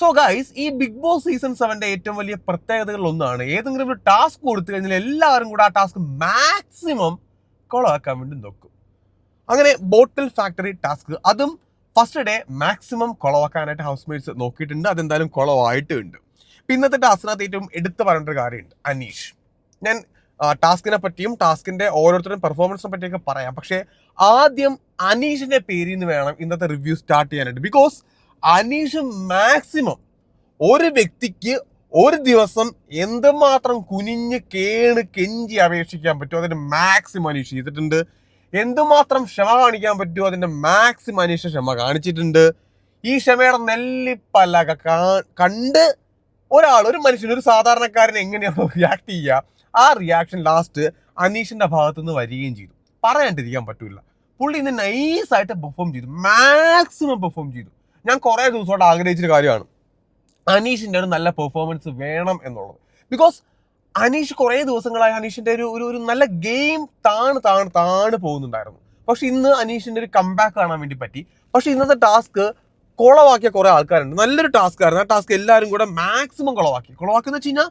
So guys ഈ big boss season സെവന്റെ ഏറ്റവും വലിയ പ്രത്യേകതകളിൽ ഒന്നാണ്. ഏതെങ്കിലും ഒരു ടാസ്ക് കൊടുത്തു കഴിഞ്ഞാൽ എല്ലാവരും കൂടെ ആ ടാസ്ക് മാക്സിമം കൊളാക്കാൻ വേണ്ടി നോക്കും. അങ്ങനെ ബോട്ടിൽ ഫാക്ടറി ടാസ്ക് അതും ഫസ്റ്റ് ഡേ മാക്സിമം കുളവാക്കാനായിട്ട് ഹൗസ് മേറ്റ്സ് നോക്കിയിട്ടുണ്ട്. അതെന്തായാലും കുളവായിട്ടുണ്ട് ഇന്നത്തെ ടാസ്കിനകത്ത് ഏറ്റവും എടുത്തു പറയേണ്ട ഒരു കാര്യമുണ്ട്. അനീഷ്. ഞാൻ ടാസ്കിനെ പറ്റിയും ടാസ്കിന്റെ ഓരോരുത്തരുടെയും പെർഫോമൻസിനെ പറ്റിയൊക്കെ പറയാം. പക്ഷേ ആദ്യം അനീഷിന്റെ പേരിൽ നിന്ന് വേണം ഇന്നത്തെ റിവ്യൂ സ്റ്റാർട്ട് ചെയ്യാനായിട്ട്. ബിക്കോസ് അനീഷ് മാക്സിമം ഒരു വ്യക്തിക്ക് ഒരു ദിവസം എന്തുമാത്രം കുനിഞ്ഞ് കേണ് കെഞ്ചി അപേക്ഷിക്കാൻ പറ്റുമോ? അതിന്റെ മാക്സിമം അനീഷ് ചെയ്തിട്ടുണ്ട്. എന്തുമാത്രം ക്ഷമ കാണിക്കാൻ പറ്റുമോ? അതിന്റെ മാക്സിമം അനീഷ് ക്ഷമ കാണിച്ചിട്ടുണ്ട്. ഈ ക്ഷമയുടെ നെല്ലിപ്പലക കണ്ട് ഒരാൾ ഒരു മനുഷ്യൻ ഒരു സാധാരണക്കാരൻ എങ്ങനെയാണോ റിയാക്ട് ചെയ്യുക ആ റിയാക്ഷൻ ലാസ്റ്റ് അനീഷിന്റെ ഭാഗത്തു നിന്ന് വരികയും ചെയ്തു. പറയാണ്ടിരിക്കാൻ പറ്റില്ല പുള്ളി ഇന്ന് നൈസായിട്ട് പെർഫോം ചെയ്തു. മാക്സിമം പെർഫോം ചെയ്തു. ഞാൻ കുറേ ദിവസമായിട്ട് ആഗ്രഹിച്ചൊരു കാര്യമാണ്. അനീഷിന്റെ ഒരു നല്ല പെർഫോമൻസ് വേണം എന്നുള്ളത്. ബിക്കോസ് അനീഷ് കുറേ ദിവസങ്ങളായി അനീഷിന്റെ ഒരു ഒരു നല്ല ഗെയിം താണ് താണ് താണ് പോകുന്നുണ്ടായിരുന്നു. പക്ഷെ ഇന്ന് അനീഷിന്റെ ഒരു കംബാക്ക് കാണാൻ വേണ്ടി പറ്റി. പക്ഷെ ഇന്നത്തെ ടാസ്ക് കുളവാക്കിയ കുറേ ആൾക്കാരുണ്ട്. നല്ലൊരു ടാസ്ക് ആയിരുന്നു. ആ ടാസ്ക് എല്ലാവരും കൂടെ മാക്സിമം കുളവാക്കി. കുളവാക്കി എന്ന് വെച്ച് കഴിഞ്ഞാൽ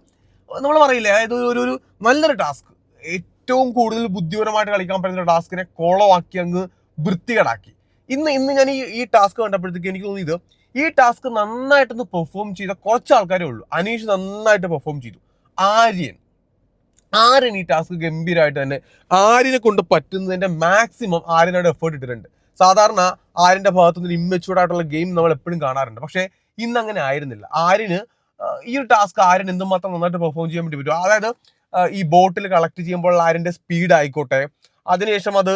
നമ്മൾ പറയില്ലേ അതായത് ഒരു ഒരു നല്ലൊരു ടാസ്ക് ഏറ്റവും കൂടുതൽ ബുദ്ധിപരമായിട്ട് കളിക്കാൻ പറ്റുന്ന ടാസ്കിനെ കുളവാക്കി അങ്ങ് വൃത്തികേടാക്കി. ഇന്ന് ഇന്ന് ഞാൻ ഈ ഈ ടാസ്ക് കണ്ടപ്പോഴത്തേക്ക് എനിക്ക് തോന്നിയത് ഈ ടാസ്ക് നന്നായിട്ടൊന്ന് പെർഫോം ചെയ്ത കുറച്ച് ആൾക്കാരേ ഉള്ളൂ. അനീഷ് നന്നായിട്ട് പെർഫോം ചെയ്തു. ആര്യൻ. ആര്യൻ ഈ ടാസ്ക് ഗംഭീരമായിട്ട് തന്നെ ആര്യനെ കൊണ്ട് പറ്റുന്നതിന്റെ മാക്സിമം ആര്യനോട് എഫേർട്ട് ഇട്ടിട്ടുണ്ട്. സാധാരണ ആര്യന്റെ ഭാഗത്തുനിന്ന് ഇമ്മച്ചുവർഡ് ആയിട്ടുള്ള ഗെയിം നമ്മൾ എപ്പോഴും കാണാറുണ്ട്. പക്ഷേ ഇന്ന് അങ്ങനെ ആയിരുന്നില്ല. ആര്യന് ഈ ഒരു ടാസ്ക് ആര്യൻ എന്തുമാത്രം നന്നായിട്ട് പെർഫോം ചെയ്യാൻ വേണ്ടി പറ്റും? അതായത് ഈ ബോട്ടിൽ കളക്ട് ചെയ്യുമ്പോൾ ആര്യന്റെ സ്പീഡ് ആയിക്കോട്ടെ. അതിനുശേഷം അത്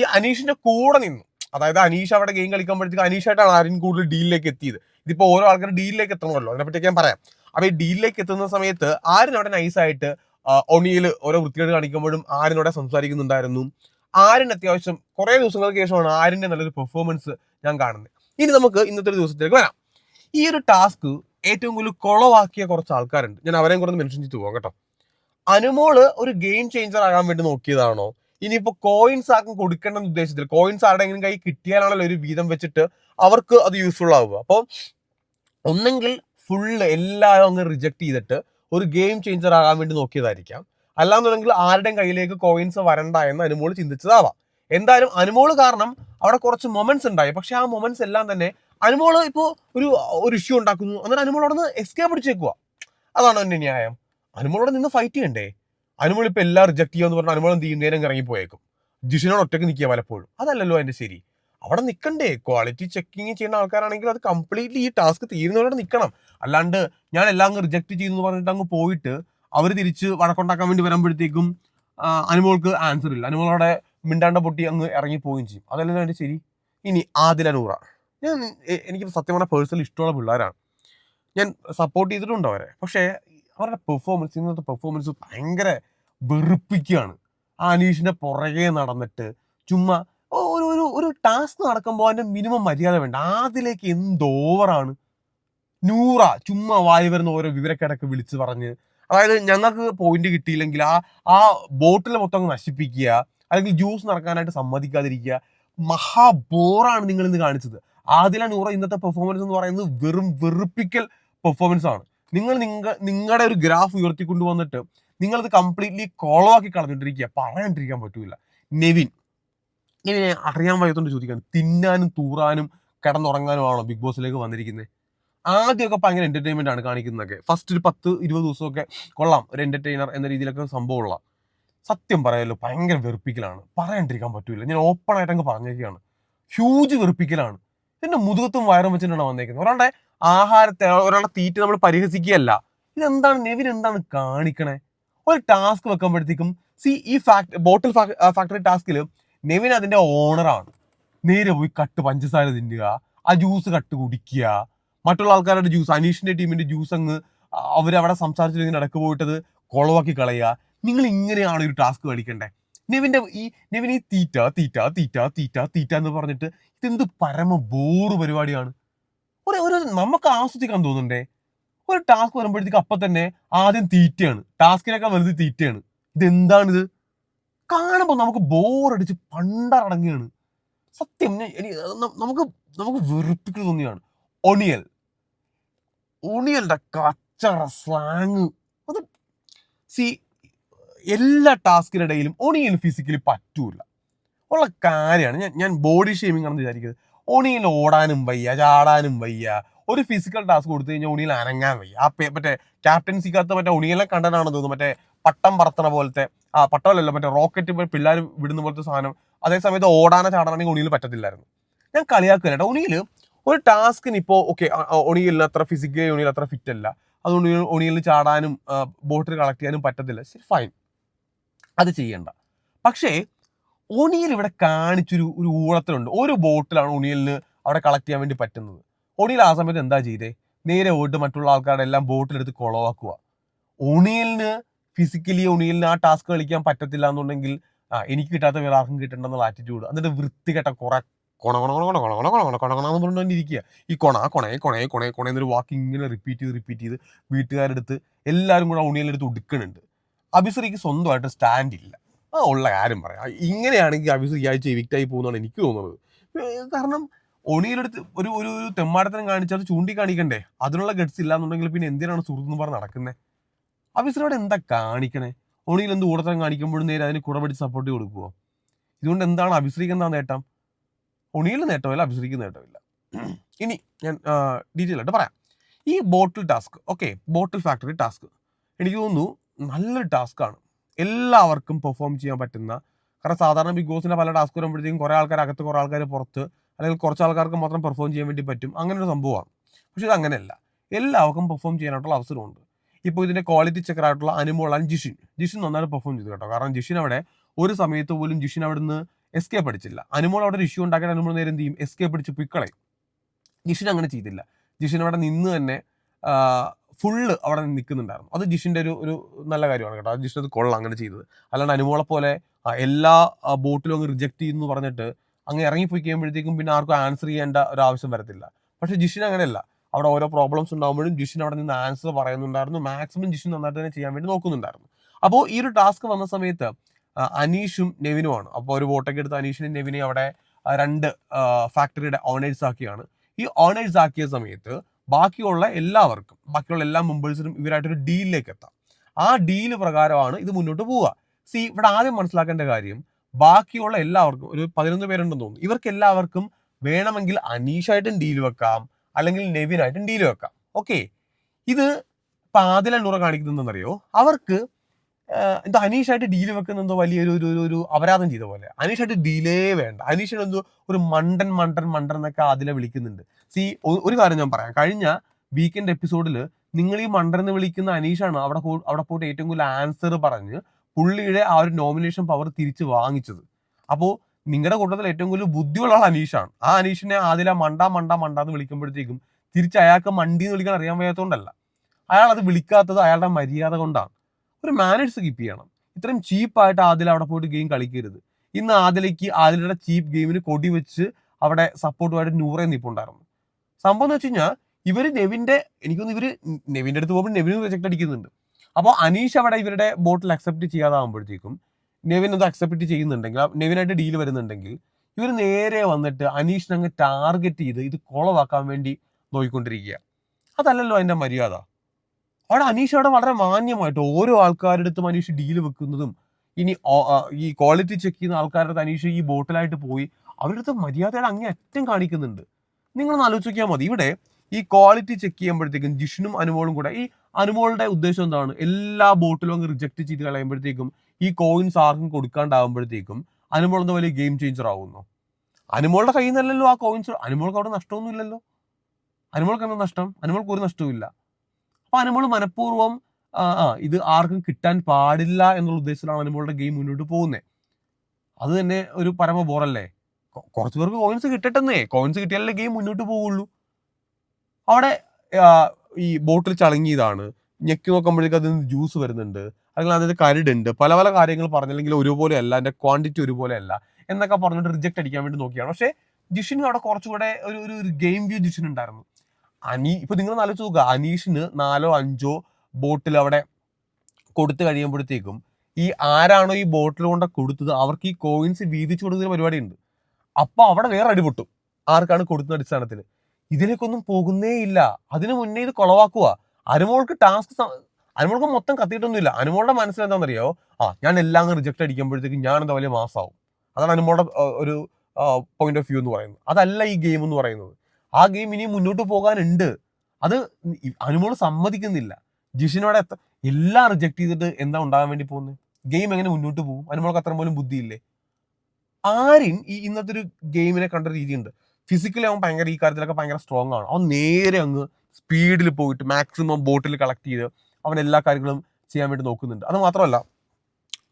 ഈ അനീഷിന്റെ കൂടെ നിന്നു. അതായത് അനീഷ് അവിടെ ഗെയിം കളിക്കുമ്പോഴത്തേക്ക് അനീഷായിട്ടാണ് ആരും കൂടുതൽ ഡീലിലേക്ക് എത്തിയത്. ഇതിപ്പോ ഓരോ ആൾക്കാർ ഡീലിലേക്ക് എത്തണമല്ലോ. അതിനെപ്പറ്റി ഞാൻ പറയാം. അപ്പൊ ഈ ഡീലിലേക്ക് എത്തുന്ന സമയത്ത് ആരും അവിടെ നൈസായിട്ട് ഒണിയിൽ ഓരോ വൃത്തികേട് കാണിക്കുമ്പോഴും ആരിനോടെ സംസാരിക്കുന്നുണ്ടായിരുന്നു? ആരിന് അത്യാവശ്യം കുറെ ദിവസങ്ങൾക്ക് ശേഷമാണ് ആരിന്റെ നല്ലൊരു പെർഫോമൻസ് ഞാൻ കാണുന്നത്. ഇനി നമുക്ക് ഇന്നത്തെ ഒരു ദിവസത്തിലേക്ക് വരാം. ഈ ഒരു ടാസ്ക് ഏറ്റവും കൂടുതൽ കുളവാക്കിയ കുറച്ച് ആൾക്കാരുണ്ട്. ഞാൻ അവരെയും കൂടെ മെൻഷൻ ചെയ്തു പോകാം കേട്ടോ. അനുമോൾ ഒരു ഗെയിം ചേഞ്ചർ ആകാൻ വേണ്ടി നോക്കിയതാണോ? ഇനിയിപ്പോ കോയിൻസ് ആർക്കും കൊടുക്കേണ്ടെന്ന് ഉദ്ദേശത്തിൽ കോയിൻസ് ആരുടെയെങ്കിലും കൈ കിട്ടിയാലാണല്ലോ ഒരു വീതം വെച്ചിട്ട് അവർക്ക് അത് യൂസ്ഫുൾ ആവുക. അപ്പോൾ ഒന്നെങ്കിൽ ഫുള്ള് എല്ലാവരും അങ്ങ് റിജക്ട് ചെയ്തിട്ട് ഒരു ഗെയിം ചേഞ്ചർ ആകാൻ വേണ്ടി നോക്കിയതായിരിക്കാം. അല്ലാന്നുണ്ടെങ്കിൽ ആരുടെയും കയ്യിലേക്ക് കോയിൻസ് വരണ്ട എന്ന് അനുമോൾ ചിന്തിച്ചതാവാം. എന്തായാലും അനുമോൾ കാരണം അവിടെ കുറച്ച് മൊമെന്റ്സ് ഉണ്ടായി. പക്ഷെ ആ മൊമെന്റ്സ് എല്ലാം തന്നെ അനുമോൾ ഇപ്പോൾ ഒരു ഒരു ഇഷ്യൂ ഉണ്ടാക്കുന്നു. എന്നിട്ട് അനുമോൾ അവിടെ നിന്ന് എസ്കേപ്പ് അടിച്ചേക്കുക അതാണ് എന്റെ ന്യായം. അനുമോളോട് നിന്ന് ഫൈറ്റ് ചെയ്യണ്ടേ? അനുമോൾ ഇപ്പൊ എല്ലാം റിജക്ട് ചെയ്യുമെന്ന് പറഞ്ഞാൽ അനുമോൾ എന്ത് ചെയ്യുന്നതിനും നേരം ഇറങ്ങി പോയേക്കും. ജിഷിനോട് ഒറ്റയ്ക്ക് നിൽക്കുക പലപ്പോഴും. അതല്ലല്ലോ അതിന്റെ ശരി. അവിടെ നിൽക്കണ്ടേ ക്വാളിറ്റി ചെക്കിങ് ചെയ്യുന്ന ആൾക്കാരാണെങ്കിൽ അത് കംപ്ലീറ്റ്ലി ഈ ടാസ്ക് തീരുന്നവരോട് നിൽക്കണം അല്ലാണ്ട് ഞാൻ എല്ലാം അങ്ങ് റിജക്ട് ചെയ്യുന്നു പറഞ്ഞിട്ട് അങ്ങ് പോയിട്ട് അവർ തിരിച്ച് വഴക്കുണ്ടാക്കാൻ വേണ്ടി വരുമ്പോഴത്തേക്കും അനുമോൾക്ക് ആൻസർ ഇല്ല. അനുമോളോടെ മിണ്ടാണ്ട പൊട്ടി അങ്ങ് ഇറങ്ങി പോവുകയും ചെയ്യും. അതല്ലല്ലോ അതിന്റെ ശരി. ഇനി ആദില നൂറ. ഞാൻ എനിക്ക് സത്യം പറഞ്ഞാൽ പേഴ്സണൽ ഇഷ്ടമുള്ള പിള്ളേരാണ്. ഞാൻ സപ്പോർട്ട് ചെയ്തിട്ടുണ്ട് അവരെ. പക്ഷേ അവരുടെ പെർഫോമൻസ് ഇന്നത്തെ പെർഫോമൻസ് ഭയങ്കര വെറുപ്പിക്കുകയാണ്. ആ അനീഷിന്റെ പുറകെ നടന്നിട്ട് ചുമ്മാ ഒരു ഒരു ഒരു ടാസ്ക് നടക്കുമ്പോൾ അതിന്റെ മിനിമം മര്യാദ വേണ്ട. അതിലേക്ക് എന്ത് ഓവറാണ് നൂറ ചുമ്മാ വായി വരുന്ന ഓരോ വിവരക്കേടൊക്കെ വിളിച്ച് പറഞ്ഞ്. അതായത് ഞങ്ങൾക്ക് പോയിന്റ് കിട്ടിയില്ലെങ്കിൽ ആ ആ ബോട്ടിൽ മൊത്തം നശിപ്പിക്കുക അല്ലെങ്കിൽ ജ്യൂസ് നടക്കാനായിട്ട് സമ്മതിക്കാതിരിക്കുക. മഹാ ബോറാണ് നിങ്ങൾ ഇന്ന് കാണിച്ചത്. ആദില നൂറ ഇന്നത്തെ പെർഫോമൻസ് എന്ന് പറയുന്നത് വെറും വെറുപ്പിക്കൽ പെർഫോമൻസ് ആണ്. നിങ്ങൾ നിങ്ങ നിങ്ങളുടെ ഒരു ഗ്രാഫ് ഉയർത്തിക്കൊണ്ടു വന്നിട്ട് നിങ്ങളത് കംപ്ലീറ്റ്ലി കോളോ ആക്കി കളഞ്ഞിട്ടിരിക്കുക പറയാണ്ടിരിക്കാൻ പറ്റൂല. നെവിൻ. ഇനി അറിയാൻ വയ്യത്തോണ്ട് ചോദിക്കാണ്. തിന്നാനും തൂറാനും കിടന്നുറങ്ങാനും ആണോ ബിഗ് ബോസിലേക്ക് വന്നിരിക്കുന്നത് ആദ്യമൊക്കെ ഭയങ്കര എന്റർടൈൻമെന്റ് ആണ് കാണിക്കുന്നതൊക്കെ. ഫസ്റ്റ് ഒരു പത്ത് ഇരുപത് ദിവസമൊക്കെ കൊള്ളാം. ഒരു എന്റർടൈനർ എന്ന രീതിയിലൊക്കെ സംഭവമുള്ള. സത്യം പറയാലോ ഭയങ്കര വെറുപ്പിക്കലാണ്. പറയാണ്ടിരിക്കാൻ പറ്റൂല. ഞാൻ ഓപ്പൺ ആയിട്ട് അങ്ങ് പറഞ്ഞേക്കാണ്. ഹ്യൂജ് വെറുപ്പിക്കലാണ്. എന്റെ മുതുകത്തും വയറും വെച്ചിട്ടാണ് വന്നേക്കുന്നത്. ഒരാളുടെ ആഹാരത്തെ ഒരാളുടെ തീറ്റ നമ്മൾ പരിഹസിക്കുകയല്ല. ഇതെന്താണ്? നെവിൻ എന്താണ് കാണിക്കണേ? ഒരു ടാസ്ക് വെക്കുമ്പോഴത്തേക്കും സി ഈ ഫാക്ട് ബോട്ടിൽ ഫാക്ടറി ടാസ്കിൽ നെവിൻ അതിന്റെ ഓണറാണ് നേരെ പോയി കട്ട് പഞ്ചസാര തിന്നുക ആ ജ്യൂസ് കട്ട് കുടിക്കുക. മറ്റുള്ള ആൾക്കാരുടെ ജ്യൂസ് അനീഷിന്റെ ടീമിന്റെ ജ്യൂസ് അങ്ങ് അവരവിടെ സംസാരിച്ചിങ്ങനെ ഇടയ്ക്ക് പോയിട്ടത് കുളവാക്കി കളയുക. നിങ്ങൾ ഇങ്ങനെയാണ് ഒരു ടാസ്ക് കളിക്കണ്ടേ നെവിന്റെ ഈ നെവിൻ ഈ തീറ്റ തീറ്റ തീറ്റ തീറ്റ തീറ്റ എന്ന് പറഞ്ഞിട്ട് ഇതെന്ത് പരമ ബോറ് പരിപാടിയാണ്? ഒരു ഒരു നമുക്ക് ആസ്വദിക്കാൻ തോന്നുന്നുണ്ടേ? ഒരു ടാസ്ക് വരുമ്പോഴത്തേക്ക് അപ്പൊ തന്നെ ആദ്യം തീറ്റയാണ്. ടാസ്കിനൊക്കെ വലുത് തീറ്റയാണ്. ഇത്? ഇതെന്താണിത് കാണുമ്പോൾ നമുക്ക് ബോറടിച്ച് പണ്ടറടങ്ങുകയാണ്. സത്യം നമുക്ക് നമുക്ക് വെറുപ്പിക്കൽ തോന്നിയാണ് ഒണിയൽ. ഒണിയലിന്റെ കച്ചറ സ്ലാങ് അത് സി എല്ലാ ടാസ്കിനിടയിലും ഒണിയൽ ഫിസിക്കലി പറ്റൂല. ഉള്ള കാര്യമാണ്. ഞാൻ ഞാൻ ബോഡി ഷേമിംഗ് ആണെന്ന് വിചാരിക്കുന്നത് ഒണിയൻ ഓടാനും വയ്യ ചാടാനും വയ്യ. ഒരു ഫിസിക്കൽ ടാസ്ക് കൊടുത്തു കഴിഞ്ഞാൽ ഉണിയിൽ അനങ്ങാൻ വയ്യ. ആ മറ്റേ ക്യാപ്റ്റൻസിക്കകത്ത് മറ്റേ ഉണിയെല്ലാം കണ്ടനാണെന്ന് തോന്നുന്നു. മറ്റേ പട്ടം പറത്തണ പോലത്തെ ആ പട്ടമല്ലല്ലോ മറ്റേ റോക്കറ്റ് പിള്ളേർ വിടുന്ന പോലത്തെ സാധനം. അതേ സമയത്ത് ഓടാനോ ചാടാനാണെങ്കിൽ ഉണിയിൽ പറ്റത്തില്ലായിരുന്നു. ഞാൻ കളിയാക്കില്ല കേട്ടോ. ഒണിയിൽ ഒരു ടാസ്കിന് ഇപ്പോൾ ഓക്കെ ഉണിയിൽ അത്ര ഫിസിക്കലി ഉണിയിൽ അത്ര ഫിറ്റ് അല്ല. അതുകൊണ്ട് ഉണിയിൽ ചാടാനും ബോട്ടിൽ കളക്ട് ചെയ്യാനും പറ്റത്തില്ല. ശരി ഫൈൻ അത് ചെയ്യണ്ട. പക്ഷേ ഒണിയൽ ഇവിടെ കാണിച്ചൊരു ഒരു ഊഴത്തിലുണ്ട് ഒരു ബോട്ടിലാണ് ഒണിയലിന് അവിടെ കളക്ട് ചെയ്യാൻ വേണ്ടി പറ്റുന്നത് ഒണിയൽ ആ സമയത്ത് എന്താ ചെയ്തേ നേരെ ഓട്ട് മറ്റുള്ള ആൾക്കാരുടെ എല്ലാം ബോട്ടിലെടുത്ത് കുളവാക്കുക ഒണിയലിന് ഫിസിക്കലി ഒണിയലിന് ആ ടാസ്ക് കളിക്കാൻ പറ്റത്തില്ല എന്നുണ്ടെങ്കിൽ ആ എനിക്ക് കിട്ടാത്ത വേറെ ആർക്കും കിട്ടണ്ടെന്നുള്ള ആറ്റിറ്റ്യൂഡ് എന്നിട്ട് വൃത്തികെട്ട കുറെ കൊണ കൊണ കൊണ കൊണ കൊണ കൊണ കൊണ കൊണ കൊണ കൊണ പറഞ്ഞുകൊണ്ടിരിക്കുക ഈ കൊണ കൊണയെ കൊണയെ കൊണയെ കൊണ എന്നൊരു വാക്ക് ഇങ്ങനെ റിപ്പീറ്റ് ചെയ്ത് റിപ്പീറ്റ് ചെയ്ത് വീട്ടുകാരെടുത്ത് എല്ലാവരും കൂടെ ഉണിയലെടുത്ത് ഉടുക്കണുണ്ട് അഭിശ്രീക്ക് സ്വന്തമായിട്ട് സ്റ്റാൻഡ് ഇല്ല ആ ഉള്ള കാര്യം പറയാം. ഇങ്ങനെയാണെങ്കിൽ അഭിസ് ഈ ആഴ്ച ആയി പോകുന്നതാണ് എനിക്ക് തോന്നുന്നത്. കാരണം ഒണിയിലെടുത്ത് ഒരു ഒരു ഒരു കാണിച്ചാൽ കാണിച്ച് അത് ചൂണ്ടിക്കാണിക്കണ്ടേ? അതിനുള്ള ഗഡ്സ് ഇല്ല എന്നുണ്ടെങ്കിൽ പിന്നെ എന്തിനാണ് സുഹൃത്ത് എന്ന് പറഞ്ഞ് നടക്കുന്നത് അഭിശ്രീയോട് എന്താ കാണിക്കണേ? ഒണിയിൽ എന്ത് കൂടത്തരം കാണിക്കുമ്പോഴും നേരെ അതിന് കുട പിടിച്ച് സപ്പോർട്ട് കൊടുക്കുമോ ഇതുകൊണ്ട് എന്താണ് അഭിശ്രീക്ക് എന്താ നേട്ടം? ഒണിയിൽ നേട്ടമില്ല അഭിശ്രീക്ക് നേട്ടമില്ല. ഇനി ഞാൻ ഡീറ്റെയിൽ ആയിട്ട് പറയാം. ഈ bottle task okay bottle factory task എനിക്ക് തോന്നുന്നു നല്ലൊരു ടാസ്ക്കാണ് എല്ലാവർക്കും പെർഫോം ചെയ്യാൻ പറ്റുന്ന കാരണം സാധാരണ ബിഗ് ബോസിന്റെ പല ടാസ്ക് വരുമ്പോഴത്തേക്കും കുറേ ആൾക്കാർ അകത്ത് കുറേ ആൾക്കാർ പുറത്ത് അല്ലെങ്കിൽ കുറച്ച് ആൾക്കാർക്ക് മാത്രം പെർഫോം ചെയ്യാൻ വേണ്ടി പറ്റും. അങ്ങനെ ഒരു സംഭവമാണ്. പക്ഷെ ഇത് അങ്ങനെയല്ല എല്ലാവർക്കും പെർഫോം ചെയ്യാനായിട്ടുള്ള അവസരമുണ്ട്. ഇപ്പോൾ ഇതിന്റെ ക്വാളിറ്റി ചെക്കർ ആയിട്ടുള്ള അനുമോളാണ് ജിഷിൻ. ജിഷിൻ നന്നായിട്ട് പെർഫോം ചെയ്തു കേട്ടോ. കാരണം ജിഷിൻ അവിടെ ഒരു സമയത്ത് പോലും ജിഷിൻ അവിടെ നിന്ന് എസ്കേപ്പ് അടിച്ചില്ല. അനുമോൾ അവിടെ ഒരു ഇഷ്യൂ ഉണ്ടാക്കാൻ അനുമോൾ നേരം എന്ത് ചെയ്യും? എസ്കേപ്പ് അടിച്ച് പിക്കളയും ജിഷിൻ അങ്ങനെ ചെയ്തില്ല. ജിഷിൻ അവിടെ നിന്ന് തന്നെ ഫുള്ള് അവിടെ നിൽക്കുന്നുണ്ടായിരുന്നു അത് ജിഷിന്റെ ഒരു ഒരു നല്ല കാര്യമാണ് കേട്ടോ. അത് ജിഷിൻ അത് കൊള്ളാം അങ്ങനെ ചെയ്തത്. അല്ലാണ്ട് അനുമോളെ പോലെ എല്ലാ ബോട്ടിലും അങ്ങ് റിജക്ട് ചെയ്യുന്നു പറഞ്ഞിട്ട് അങ്ങ് ഇറങ്ങിപ്പോയി കഴിയുമ്പോഴത്തേക്കും പിന്നെ ആർക്കും ആൻസർ ചെയ്യേണ്ട ഒരു ആവശ്യം വരത്തില്ല. പക്ഷെ ജിഷിൻ അങ്ങനെയല്ല. അവിടെ ഓരോ പ്രോബ്ലംസ് ഉണ്ടാകുമ്പോഴും ജിഷിൻ അവിടെ നിന്ന് ആൻസർ പറയുന്നുണ്ടായിരുന്നു. മാക്സിമം ജിഷിൻ നന്നായിട്ട് തന്നെ ചെയ്യാൻ വേണ്ടി നോക്കുന്നുണ്ടായിരുന്നു. അപ്പോൾ ഈ ഒരു ടാസ്ക് വന്ന സമയത്ത് അനീഷും നെവിനുമാണ് അപ്പോൾ ഒരു വോട്ടൊക്കെ എടുത്ത് അനീഷിനും നെവിനെയും അവിടെ രണ്ട് ഫാക്ടറിയുടെ ഓണേഴ്സ് ആക്കിയാണ്. ഈ ഓണേഴ്സ് ആക്കിയ സമയത്ത് ബാക്കിയുള്ള എല്ലാവർക്കും ബാക്കിയുള്ള എല്ലാ മെമ്പേഴ്സിനും ഇവരായിട്ടൊരു ഡീലിലേക്ക് എത്താം ആ ഡീൽ പ്രകാരമാണ് ഇത് മുന്നോട്ട് പോവുക. സി ഇവിടെ ആദ്യം മനസ്സിലാക്കേണ്ട കാര്യം ബാക്കിയുള്ള എല്ലാവർക്കും ഒരു പതിനൊന്ന് പേരുണ്ടെന്ന് തോന്നുന്നു. ഇവർക്ക് എല്ലാവർക്കും വേണമെങ്കിൽ അനീഷായിട്ടും ഡീൽ വെക്കാം അല്ലെങ്കിൽ നെവിനായിട്ടും ഡീൽ വെക്കാം. ഓക്കെ ഇത് ഇപ്പൊ ആദ്യം നൂറ കാണിക്കുന്നതെന്നറിയോ അവർക്ക് എന്തോ അനീഷായിട്ട് ഡീൽ വെക്കുന്ന എന്തോ വലിയൊരു ഒരു ഒരു- അപരാധം ചെയ്ത പോലെ. അനീഷായിട്ട് ഡീലേ വേണ്ട. അനീഷിന് എന്തോ ഒരു മണ്ടൻ മണ്ടൻ മണ്ടൻ എന്നൊക്കെ അതിലെ വിളിക്കുന്നുണ്ട്. സി ഒരു കാര്യം ഞാൻ പറയാം. കഴിഞ്ഞ വീക്കെൻഡ് എപ്പിസോഡിൽ നിങ്ങൾ ഈ മണ്ടൻ എന്ന് വിളിക്കുന്ന അനീഷാണ് അവിടെ അവിടെ പോയിട്ട് ഏറ്റവും കൂടുതൽ ആൻസർ പറഞ്ഞ് പുള്ളിയുടെ ആ ഒരു നോമിനേഷൻ പവർ തിരിച്ച് വാങ്ങിച്ചത്. അപ്പോൾ നിങ്ങളുടെ കൂട്ടത്തിൽ ഏറ്റവും കൂടുതൽ ബുദ്ധിയുള്ള ആൾ അനീഷാണ്. ആ അനീഷിനെ ആദില മണ്ട മണ്ട മണ്ട എന്ന് വിളിക്കുമ്പോഴത്തേക്കും തിരിച്ച് അയാൾക്ക് മണ്ടി എന്ന് വിളിക്കാൻ അറിയാൻ വയ്യാത്തതുകൊണ്ടല്ല അയാൾ അത് വിളിക്കാത്തത് അയാളുടെ മര്യാദ കൊണ്ടാണ്. ഒരു മാനേഴ്സ് കീപ്പ് ചെയ്യണം. ഇത്രയും ചീപ്പായിട്ട് ആദിൽ അവിടെ പോയിട്ട് ഗെയിം കളിക്കരുത്. ഇന്ന് ആദിലേക്ക് ആദിലയുടെ ചീപ്പ് ഗെയിമിന് കൊടി വെച്ച് അവിടെ സപ്പോർട്ടുമായിട്ട് നൂറെ നിപ്പുണ്ടായിരുന്നു. സംഭവം എന്ന് വെച്ച് കഴിഞ്ഞാൽ ഇവർ നെവിന്റെ എനിക്കൊന്ന് ഇവർ നെവിന്റെ അടുത്ത് പോകുമ്പോൾ നെവിന് റിജക്ട് അടിക്കുന്നുണ്ട്. അപ്പോൾ അനീഷ് അവിടെ ഇവരുടെ ബോട്ടിൽ അക്സെപ്റ്റ് ചെയ്യാതാകുമ്പോഴത്തേക്കും നെവിൻ അത് അക്സെപ്റ്റ് ചെയ്യുന്നുണ്ടെങ്കിൽ നെവിനായിട്ട് ഡീൽ വരുന്നുണ്ടെങ്കിൽ ഇവർ നേരെ വന്നിട്ട് അനീഷിനെ അങ്ങ് ടാർഗറ്റ് ചെയ്ത് ഇത് കുളവാക്കാൻ വേണ്ടി നോക്കിക്കൊണ്ടിരിക്കുക. അതല്ലല്ലോ അതിന്റെ മര്യാദ. അവിടെ അനീഷ് അവിടെ വളരെ മാന്യമായിട്ട് ഓരോ ആൾക്കാരുടെ അടുത്തും അനീഷ് ഡീൽ വെക്കുന്നതും ഇനി ഈ ക്വാളിറ്റി ചെക്ക് ചെയ്യുന്ന ആൾക്കാരുടെ അനീഷ് ഈ ബോട്ടിലായിട്ട് പോയി അവരുടെ അടുത്ത് മര്യാദയുടെ അങ്ങേ അറ്റം കാണിക്കുന്നുണ്ട്. നിങ്ങളൊന്ന് നോക്കിയാൽ മതി. ഇവിടെ ഈ ക്വാളിറ്റി ചെക്ക് ചെയ്യുമ്പോഴത്തേക്കും ജിഷ്ണും അനുമോളും കൂടെ ഈ അനുമോളുടെ ഉദ്ദേശം എന്താണ്? എല്ലാ ബോട്ടിലും അങ്ങ് റിജക്ട് ചെയ്ത് കളയുമ്പോഴത്തേക്കും ഈ കോയിൻസ് ആർക്കും കൊടുക്കാണ്ടാവുമ്പോഴത്തേക്കും അനുമോൾ എന്താ വലിയ ഗെയിം ചേഞ്ചർ ആവുന്നു. അനുമോളുടെ കയ്യിൽ നിന്നല്ലല്ലോ ആ കോയിൻസ് അനുമോൾക്ക് അവിടെ നഷ്ടമൊന്നുമില്ലല്ലോ. അനുമോൾക്ക് എന്താ നഷ്ടം? അനുമോൾക്ക് ഒരു നഷ്ടവുമില്ല. അപ്പൊ അനുമോൾ മനഃപൂർവം ആ ഇത് ആർക്കും കിട്ടാൻ പാടില്ല എന്നുള്ള ഉദ്ദേശത്തിലാണ് അനുമോളുടെ ഗെയിം മുന്നോട്ട് പോകുന്നത് അത് തന്നെ ഒരു പരമ ബോറല്ലേ കുറച്ചു പേർക്ക് കോയിൻസ് കിട്ടട്ടെന്നേ. കോയിൻസ് കിട്ടിയാലേ ഗെയിം മുന്നോട്ട് പോവുള്ളൂ. അവിടെ ഈ ബോട്ടിൽ ചളങ്ങിയതാണ്. ഞെക്കി നോക്കുമ്പോഴേക്കും അതിൽ ജ്യൂസ് വരുന്നുണ്ട്. അല്ലെങ്കിൽ അതിന്റെ കരടുണ്ട്. പല പല കാര്യങ്ങൾ പറഞ്ഞില്ലെങ്കിൽ ഒരുപോലെ അല്ല അതിന്റെ ക്വാണ്ടിറ്റി ഒരുപോലെ അല്ല എന്നൊക്കെ പറഞ്ഞിട്ട് റിജക്ട് അടിക്കാൻ വേണ്ടി നോക്കിയാണ്. പക്ഷേ ജിഷിന് അവിടെ കുറച്ചുകൂടെ ഒരു ഒരു ഗെയിം വ്യൂ ജിഷിൻ ഉണ്ടായിരുന്നു അനി ഇപ്പൊ നിങ്ങൾ ആലോചിച്ച് നോക്കുക അനീഷിന് നാലോ അഞ്ചോ ബോട്ടിൽ അവിടെ കൊടുത്തു കഴിയുമ്പോഴത്തേക്കും ഈ ആരാണോ ഈ ബോട്ടിൽ കൊണ്ട് കൊടുത്തത് അവർക്ക് ഈ കോയിൻസ് വീതിച്ചു കൊടുക്കുന്ന പരിപാടി ഉണ്ട് അപ്പൊ അവിടെ വേറെ അടിപൊട്ടും. ആർക്കാണ് കൊടുക്കുന്ന അടിസ്ഥാനത്തിൽ ഇതിലേക്കൊന്നും പോകുന്നേ ഇല്ല. അതിനു മുന്നേ ഇത് കൊളവാക്കുക. അനുമോൾക്ക് ടാസ്ക് അനുമോൾക്ക് മൊത്തം കത്തിയിട്ടൊന്നുമില്ല. അനുമോളുടെ മനസ്സിൽ എന്താണെന്നറിയോ? ആ ഞാൻ എല്ലാം റിജക്ട് അടിക്കുമ്പോഴത്തേക്കും ഞാൻ എന്താ വലിയ മാസാവും അതാണ് അനുമോളുടെ ഒരു പോയിന്റ് ഓഫ് വ്യൂ എന്ന് പറയുന്നത്. അതല്ല ഈ ഗെയിം എന്ന് പറയുന്നത്. ആ ഗെയിം ഇനി മുന്നോട്ട് പോകാനുണ്ട്. അത് അനുമോൾ സമ്മതിക്കുന്നില്ല. ജിഷിനോടെ എല്ലാം റിജക്ട് ചെയ്തിട്ട് എന്താ ഉണ്ടാകാൻ വേണ്ടി പോകുന്നത് ഗെയിം എങ്ങനെ മുന്നോട്ട് പോകും? അനുമോൾക്ക് അത്ര പോലും ബുദ്ധിയില്ലേ? ആരും ഈ ഇന്നത്തെ ഒരു ഗെയിമിനെ കണ്ട രീതിയുണ്ട്. ഫിസിക്കലി അവൻ ഭയങ്കര ഈ കാര്യത്തിലൊക്കെ ഭയങ്കര സ്ട്രോങ് ആണ്. അവൻ നേരെ അങ്ങ് സ്പീഡിൽ പോയിട്ട് മാക്സിമം ബോട്ടിൽ കളക്ട് ചെയ്ത് അവൻ എല്ലാ കാര്യങ്ങളും ചെയ്യാൻ വേണ്ടി നോക്കുന്നുണ്ട്. അത് മാത്രമല്ല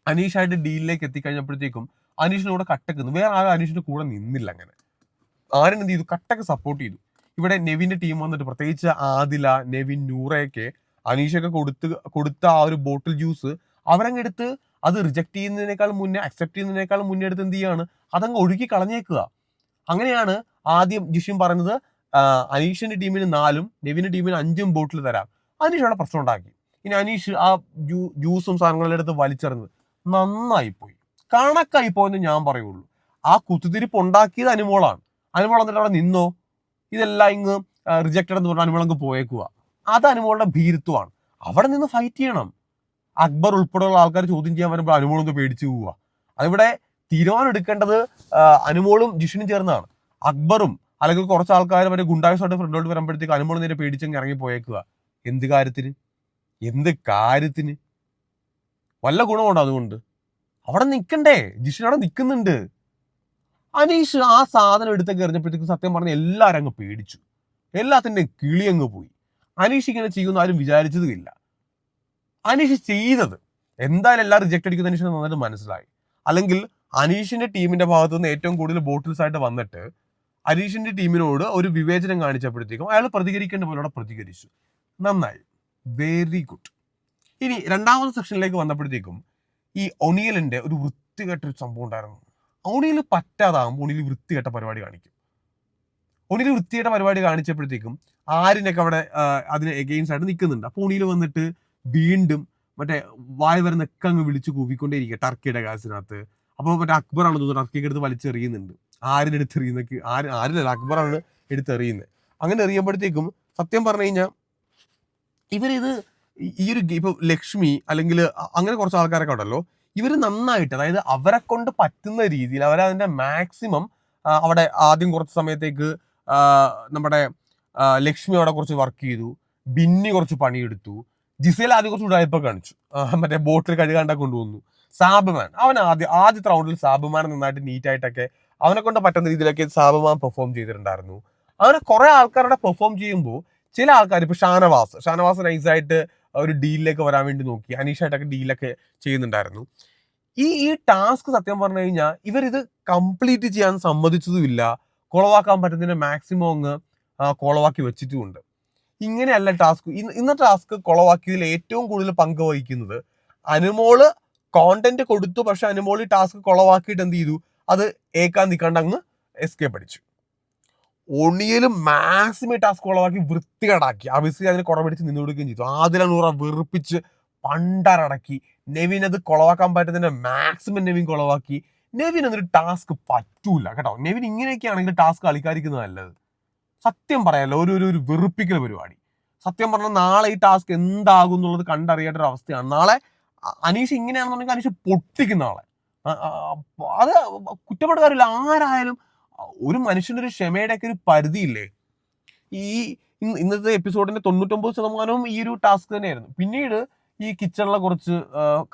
അനീഷായിട്ട് ഡീലിലേക്ക് എത്തിക്കഴിഞ്ഞപ്പോഴത്തേക്കും അനീഷിനോട് കൂടെ കട്ടക്കുന്നു. വേറെ ആരും അനീഷിന്റെ കൂടെ നിന്നില്ല അങ്ങനെ. ആരും എന്ത് ചെയ്തു? കട്ടക്ക് സപ്പോർട്ട് ചെയ്തു. ഇവിടെ നെവിന്റെ ടീം വന്നിട്ട് പ്രത്യേകിച്ച് ആദില നെവിൻ നൂറയൊക്കെ അനീഷൊക്കെ കൊടുത്ത് കൊടുത്ത ആ ഒരു ബോട്ടിൽ ജ്യൂസ് അവരങ്ങ് എടുത്ത് അത് റിജക്ട് ചെയ്യുന്നതിനേക്കാൾ മുന്നേ അക്സെപ്റ്റ് ചെയ്യുന്നതിനേക്കാൾ മുന്നേ എടുത്ത് എന്ത് ചെയ്യാണ്? അതങ്ങ് ഒഴുകി കളഞ്ഞേക്കുക. അങ്ങനെയാണ് ആദ്യം ജിഷിൻ പറഞ്ഞത് അനീഷിന്റെ ടീമിന് നാലും നെവിന്റെ ടീമിന് അഞ്ചും ബോട്ടിൽ തരാം. അനീഷ് അവിടെ പ്രശ്നം ഉണ്ടാക്കി. ഇനി അനീഷ് ആ ജ്യൂ- ജ്യൂസും സാധനങ്ങളുടെ എടുത്ത് വലിച്ചെറിഞ്ഞത് നന്നായി പോയി കണക്കായി പോയെന്ന് ഞാൻ പറയുള്ളൂ. ആ കുത്തിത്തിരിപ്പ് ഉണ്ടാക്കിയത് അനുമോളാണ്. അനുമോൾ എന്നിട്ട് അവിടെ നിന്നോ? ഇതെല്ലാം ഇങ്ങ് റിജക്റ്റഡ് എന്ന് പറഞ്ഞാൽ അനുമോൾ അങ്ങ് പോയേക്കുക അത് അനുമോളുടെ ഭീരുത്വമാണ്. അവിടെ നിന്ന് ഫൈറ്റ് ചെയ്യണം. അക്ബർ ഉൾപ്പെടെയുള്ള ആൾക്കാർ ചോദ്യം ചെയ്യാൻ വരുമ്പോൾ അനുമോളൊന്ന് പേടിച്ചു പോവുക അതിവിടെ തീരുമാനം എടുക്കേണ്ടത് അനുമോളും ജിഷിനും ചേർന്നാണ്. അക്ബറും അല്ലെങ്കിൽ കുറച്ച് ആൾക്കാർ വരെ ഗുണ്ടായുസായിട്ട് ഫ്രണ്ടോട്ട് വരുമ്പോഴത്തേക്ക് അനുമോൾ നേരെ പേടിച്ചങ്ങ് ഇറങ്ങി പോയേക്കുക എന്ത് കാര്യത്തിന്? എന്ത് കാര്യത്തിന്? വല്ല ഗുണമുണ്ടോ അതുകൊണ്ട്? അവിടെ നിൽക്കണ്ടേ ജിഷിൻ അവിടെ നിൽക്കുന്നുണ്ട് അനീഷ് ആ സാധനം എടുത്തൊക്കെ എറിഞ്ഞപ്പോഴത്തേക്ക് സത്യം പറഞ്ഞ എല്ലാവരും അങ്ങ് പേടിച്ചു. എല്ലാത്തിന്റെയും കിളി അങ്ങ് പോയി. അനീഷ് ഇങ്ങനെ ചെയ്യുമെന്ന് ആരും വിചാരിച്ചതുമില്ല. അനീഷ് ചെയ്തത് എന്തായാലും എല്ലാം റിജക്ട് അടിക്കുന്ന അനീഷിന് നന്നായിട്ട് മനസ്സിലായി. അല്ലെങ്കിൽ അനീഷിന്റെ ടീമിന്റെ ഭാഗത്തു നിന്ന് ഏറ്റവും കൂടുതൽ ബോട്ടിൽസ് ആയിട്ട് വന്നിട്ട് അനീഷിന്റെ ടീമിനോട് ഒരു വിവേചനം കാണിച്ചപ്പോഴത്തേക്കും അയാൾ പ്രതികരിക്കേണ്ട പോലെ അവിടെ പ്രതികരിച്ചു. നന്നായി. വെരി ഗുഡ് ഇനി രണ്ടാമത്തെ സെക്ഷനിലേക്ക് വന്നപ്പോഴത്തേക്കും ഈ ഒണിയലിന്റെ ഒരു വൃത്തികെട്ടൊരു സംഭവം ഉണ്ടായിരുന്നു. ഒണിയിൽ പറ്റാതാകുമ്പോൾ ഒണിയിൽ വൃത്തികെട്ട പരിപാടി കാണിക്കും. ഒണിയിൽ വൃത്തികെട്ട പരിപാടി കാണിച്ചപ്പോഴത്തേക്കും ആരിനൊക്കെ അവിടെ അതിന് എഗെയിൻസ്റ്റ് ആയിട്ട് നിൽക്കുന്നുണ്ട് അപ്പോൾ ഒണിയിൽ വന്നിട്ട് വീണ്ടും മറ്റേ വായ വരുന്നൊക്കെ അങ്ങ് വിളിച്ച് കൂവിക്കൊണ്ടേയിരിക്കുക ടർക്കിയുടെ കാസിനകത്ത് അപ്പോൾ മറ്റേ അക്ബറാണ് തോന്നുന്നു ടർക്കിയൊക്കെ എടുത്ത് വലിച്ചെറിയുന്നുണ്ട്. ആരും എടുത്തെറിയുന്നൊക്കെ ആര് ആരിലല്ല അക്ബറാണ് എടുത്തെറിയുന്നത് അങ്ങനെ എറിയുമ്പോഴത്തേക്കും സത്യം പറഞ്ഞു കഴിഞ്ഞാൽ ഇവരിത് ഈ- ഒരു ഇപ്പൊ ലക്ഷ്മി അല്ലെങ്കിൽ അങ്ങനെ കുറച്ച് ആൾക്കാരൊക്കെ ഉണ്ടല്ലോ ഇവർ നന്നായിട്ട് അതായത് അവരെ കൊണ്ട് പറ്റുന്ന രീതിയിൽ അവരതിന്റെ മാക്സിമം അവിടെ ആദ്യം കുറച്ച് സമയത്തേക്ക് നമ്മുടെ ലക്ഷ്മി അവിടെ കുറച്ച് വർക്ക് ചെയ്തു ബിന്നി കുറച്ച് പണിയെടുത്തു ജിസേൽ ആദ്യം കുറച്ച് ഉടായ്പ കാണിച്ചു മറ്റേ ബോട്ടിൽ കഴുകാണ്ട കൊണ്ടുവന്നു. സാബുമാൻ അവൻ ആദ്യം ആദ്യത്തെ റൗണ്ടിൽ സാബുമാൻ നന്നായിട്ട് നീറ്റായിട്ടൊക്കെ അവനെ കൊണ്ട് പറ്റുന്ന രീതിയിലൊക്കെ സാബുമാൻ പെർഫോം ചെയ്തിട്ടുണ്ടായിരുന്നു. അങ്ങനെ കുറെ ആൾക്കാരുടെ പെർഫോം ചെയ്യുമ്പോൾ ചില ആൾക്കാർ ഇപ്പൊ ഷാനവാസ് ഷാനവാസ് നൈസായിട്ട് ഒരു ഡീലിലേക്ക് വരാൻ വേണ്ടി നോക്കി. അനീഷായിട്ടൊക്കെ ഡീലൊക്കെ ചെയ്യുന്നുണ്ടായിരുന്നു. ഈ ഈ ടാസ്ക് സത്യം പറഞ്ഞു കഴിഞ്ഞാൽ ഇവരിത് കംപ്ലീറ്റ് ചെയ്യാൻ സമ്മതിച്ചതുമില്ല. കുളവാക്കാൻ പറ്റുന്നതിന്റെ മാക്സിമം അങ്ങ് കുളവാക്കി വെച്ചിട്ടുമുണ്ട്. ഇങ്ങനെയല്ല ടാസ്ക് ഇന്ന ടാസ്ക് കുളവാക്കിയതിൽ ഏറ്റവും കൂടുതൽ പങ്ക് വഹിക്കുന്നത് അനുമോൾ കോണ്ടന്റ് കൊടുത്തു പക്ഷെ അനുമോൾ ടാസ്ക് കുളവാക്കിയിട്ട് എന്ത് ചെയ്തു? അത് ഏക്കാൻ നിൽക്കാണ്ട് അങ്ങ് എസ്കേപ്പ് അടിച്ചു. ഒണിയലും മാക്സിമം ടാസ്ക് ഉളവാക്കി വൃത്തികേടാക്കി. അബിസി അതിന് കുട നിന്ന് കൊടുക്കുകയും ചെയ്തു. ആദില നൂറ വെറുപ്പിച്ച് പണ്ടറടക്കി നെവിൻ അത് കുളവാക്കാൻ പറ്റുന്നതിന്റെ മാക്സിമം നെവിൻ കുളവാക്കി. നെവിൻ എന്നൊരു ടാസ്ക് പറ്റൂല. കേട്ടോ? നെവിൻ ഇങ്ങനെയൊക്കെ ആണെങ്കിൽ ടാസ്ക് കളിക്കാതിരിക്കുന്നത് നല്ലത്. സത്യം പറയാലോ ഒരു ഒരു വെറുപ്പിക്കൽ പരിപാടി. സത്യം പറഞ്ഞാൽ നാളെ ഈ ടാസ്ക് എന്താകും എന്നുള്ളത് കണ്ടറിയേണ്ട ഒരു അവസ്ഥയാണ് നാളെ അനീഷ് ഇങ്ങനെയാണെന്നുണ്ടെങ്കിൽ അനീഷ് പൊട്ടിക്കുന്ന ആളെ അത് കുറ്റപ്പെടുകാരില്ല ആരായാലും ഒരു മനുഷ്യന്റെ ഒരു ക്ഷമയുടെ ഒക്കെ ഒരു പരിധിയില്ലേ? ഈ ഇന്നത്തെ എപ്പിസോഡിന്റെ തൊണ്ണൂറ്റൊമ്പത് ശതമാനവും ഈ ഒരു ടാസ്ക് തന്നെയായിരുന്നു. പിന്നീട് ഈ കിച്ചണിലെ കുറച്ച്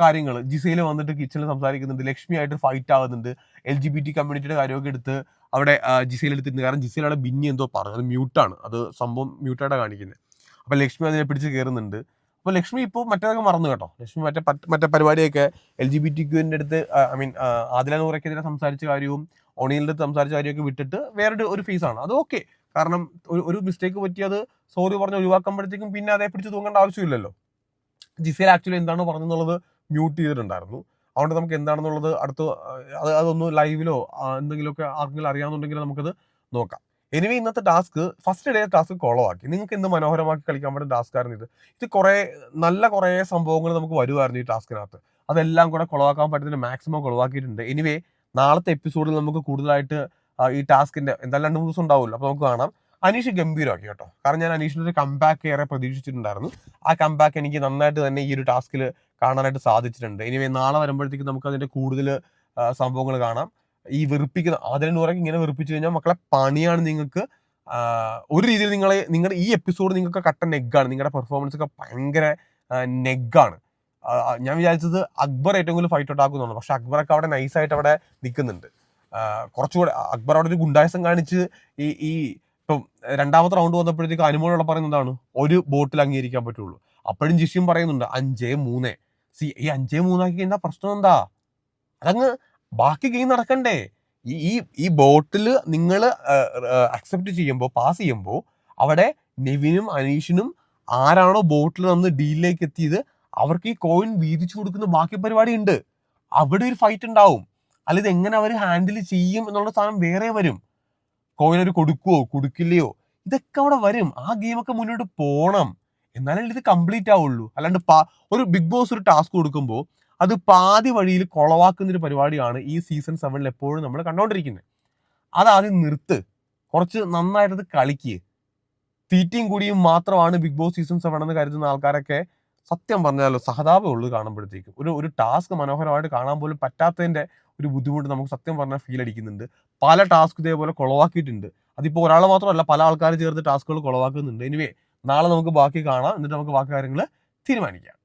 കാര്യങ്ങൾ ജിസയിൽ വന്നിട്ട് കിച്ചണിൽ സംസാരിക്കുന്നുണ്ട് ലക്ഷ്മിയായിട്ട് ഫൈറ്റ് ആകുന്നുണ്ട് എൽ ജി ബി ടി കമ്മ്യൂണിറ്റിയുടെ കാര്യമൊക്കെ എടുത്ത് അവിടെ ജിസയിൽ എടുത്തിരുന്നു കാരണം ജിസയിൽ അവിടെ ബിന്നി എന്തോ പറഞ്ഞു അത് മ്യൂട്ടാണ് അത് സംഭവം മ്യൂട്ടായിട്ടാണ് കാണിക്കുന്നത് അപ്പോൾ ലക്ഷ്മി അതിനെ പിടിച്ച് കയറുന്നുണ്ട് അപ്പോൾ ലക്ഷ്മി ഇപ്പോൾ മറ്റേതൊക്കെ മറന്നു കേട്ടോ. ലക്ഷ്മി മറ്റേ മറ്റേ പരിപാടിയൊക്കെ എൽ ജി ബി ടി ക്യൂവിന്റെ അടുത്ത് ഐ മീൻ ആദില നൂറയ്ക്കെതിരെ സംസാരിച്ച കാര്യവും അടുത്ത് സംസാരിച്ച കാര്യമൊക്കെ വിട്ടിട്ട് വേറൊരു ഒരു ഫീസാണ്. അത് ഓക്കെ കാരണം ഒരു മിസ്റ്റേക്ക് മിസ്റ്റേക്ക് പറ്റിയത് സോറി പറഞ്ഞ് ഒഴിവാക്കുമ്പോഴത്തേക്കും പിന്നെ അതേ പിടിച്ച് തൂങ്ങേണ്ട ആവശ്യമില്ലല്ലോ. ജിസേൽ ആക്ച്വലി എന്താണ് പറഞ്ഞെന്നുള്ളത് മ്യൂട്ട് ചെയ്തിട്ടുണ്ടായിരുന്നു. അതുകൊണ്ട് നമുക്ക് എന്താണെന്നുള്ളത് അടുത്ത് അത് അതൊന്ന് ലൈവിലോ എന്തെങ്കിലുമൊക്കെ ആർക്കെങ്കിലും അറിയാമെന്നുണ്ടെങ്കിൽ നമുക്കത് നോക്കാം. എനിവേ ഇന്നത്തെ ടാസ്ക് ഫസ്റ്റ് ഡേ ടാസ്ക് കോളമാക്കി നിങ്ങൾക്ക് എന്ത് മനോഹരമാക്കി കളിക്കാൻ പറ്റുന്ന ടാസ്ക് ആയിരുന്നു ഇത്. ഇത് കുറേ നല്ല കുറേ സംഭവങ്ങൾ നമുക്ക് വരുമായിരുന്നു ഈ ടാസ്കിനകത്ത് അതെല്ലാം കൂടെ കുളവാക്കാൻ പറ്റുന്ന മാക്സിമം കുളവാക്കിയിട്ടുണ്ട്. എനിവേ നാളത്തെ എപ്പിസോഡിൽ നമുക്ക് കൂടുതലായിട്ട് ഈ ടാസ്കിന്റെ എന്തായാലും രണ്ട് മൂന്ന് ദിവസം ഉണ്ടാവുമല്ലോ. അപ്പൊ നമുക്ക് കാണാം. അനീഷ് ഗംഭീരമാക്കി കേട്ടോ. കാരണം ഞാൻ അനീഷിന്റെ ഒരു കമ്പാക്ക് ഏറെ പ്രതീക്ഷിച്ചിട്ടുണ്ടായിരുന്നു. ആ കമ്പാക്ക് എനിക്ക് നന്നായിട്ട് തന്നെ ഈ ഒരു ടാസ്കിൽ കാണാനായിട്ട് സാധിച്ചിട്ടുണ്ട്. ഇനി നാളെ വരുമ്പോഴത്തേക്ക് നമുക്ക് അതിന്റെ കൂടുതൽ സംഭവങ്ങൾ കാണാം. ഈ വെറുപ്പിക്കുന്ന ആദ്യം നൂറൊക്കെ ഇങ്ങനെ വെറുപ്പിച്ചു കഴിഞ്ഞാൽ മക്കളെ പണിയാണ് നിങ്ങൾക്ക്. ഒരു രീതിയിൽ നിങ്ങളെ നിങ്ങളുടെ ഈ എപ്പിസോഡ് നിങ്ങൾക്ക് കട്ട നെഗ്ഗാണ് നിങ്ങളുടെ പെർഫോമൻസ് ഒക്കെ ഭയങ്കര നെഗാണ് ഞാൻ വിചാരിച്ചത് അക്ബർ ഏറ്റവും കൂടുതൽ ഫൈറ്റ് ഉണ്ടാക്കുന്നു പക്ഷെ അക്ബറൊക്കെ അവിടെ നൈസായിട്ട് അവിടെ നിൽക്കുന്നുണ്ട് കുറച്ചുകൂടെ അക്ബർ അവിടെ ഒരു ഗുണ്ടായസം കാണിച്ച് ഈ ഈ ഇപ്പം രണ്ടാമത്തെ റൗണ്ട് വന്നപ്പോഴത്തേക്ക് അനുമോളോടെ പറയുന്നതാണ് ഒരു ബോട്ടിൽ അംഗീകരിക്കാൻ പറ്റുള്ളൂ. അപ്പോഴും ജിഷ്യം പറയുന്നുണ്ട് അഞ്ചേ മൂന്നേ. സി ഈ അഞ്ചേ മൂന്നാക്കി കഴിഞ്ഞാൽ പ്രശ്നം എന്താ? അതങ്ങ് ബാക്കി ഗെയിം നടക്കണ്ടേ. ഈ ഈ ഈ ബോട്ടിൽ നിങ്ങൾ അക്സെപ്റ്റ് ചെയ്യുമ്പോൾ പാസ് ചെയ്യുമ്പോൾ അവിടെ നെവിനും അനീഷിനും ആരാണോ ബോട്ടിൽ നിന്ന് ഡീലിലേക്ക് എത്തിയത് അവർക്ക് ഈ കോയിൻ വീതിച്ചു കൊടുക്കുന്ന ബാക്കി പരിപാടി ഉണ്ട്. അവിടെ ഒരു ഫൈറ്റ് ഉണ്ടാവും. അല്ല ഇത് എങ്ങനെ അവർ ഹാൻഡിൽ ചെയ്യും എന്നുള്ള സാധനം വേറെ വരും. കോയിൻ അവർ കൊടുക്കുവോ? കൊടുക്കില്ലയോ? ഇതൊക്കെ അവിടെ വരും. ആ ഗെയിമൊക്കെ മുന്നോട്ട് പോണം. എന്നാലേ ഇത് കംപ്ലീറ്റ് ആവുള്ളൂ. അല്ലാണ്ട് ഒരു ബിഗ് ബോസ് ഒരു ടാസ്ക് കൊടുക്കുമ്പോൾ അത് പാതി വഴിയിൽ കൊളവാക്കുന്ന ഒരു പരിപാടിയാണ് ഈ സീസൺ സെവനിൽ എപ്പോഴും നമ്മൾ കണ്ടുകൊണ്ടിരിക്കുന്നത് ആദ്യം നിർത്ത്. കുറച്ച് നന്നായിട്ടത് കളിക്കുക തീറ്റയും കൂടിയും മാത്രമാണ് ബിഗ് ബോസ് സീസൺ സെവൻ എന്ന് കരുതുന്ന ആൾക്കാരൊക്കെ സത്യം പറഞ്ഞാലോ സഹതാപം ഉള്ളു കാണുമ്പോഴത്തേക്കും. ഒരു ഒരു ടാസ്ക് മനോഹരമായിട്ട് കാണാൻ പോലും പറ്റാത്തതിന്റെ ഒരു ബുദ്ധിമുട്ട് നമുക്ക് സത്യം പറഞ്ഞാൽ ഫീൽ അടിക്കുന്നുണ്ട്. പല ടാസ്ക് ഇതേപോലെ കുളവാക്കിയിട്ടുണ്ട്. അതിപ്പോൾ ഒരാൾ മാത്രമല്ല പല ആൾക്കാർ ചേർത്ത് ടാസ്കുകൾ കുളവാക്കുന്നുണ്ട്. എനിവേ നാളെ നമുക്ക് ബാക്കി കാണാം. എന്നിട്ട് നമുക്ക് ബാക്കി കാര്യങ്ങൾ തീരുമാനിക്കാം.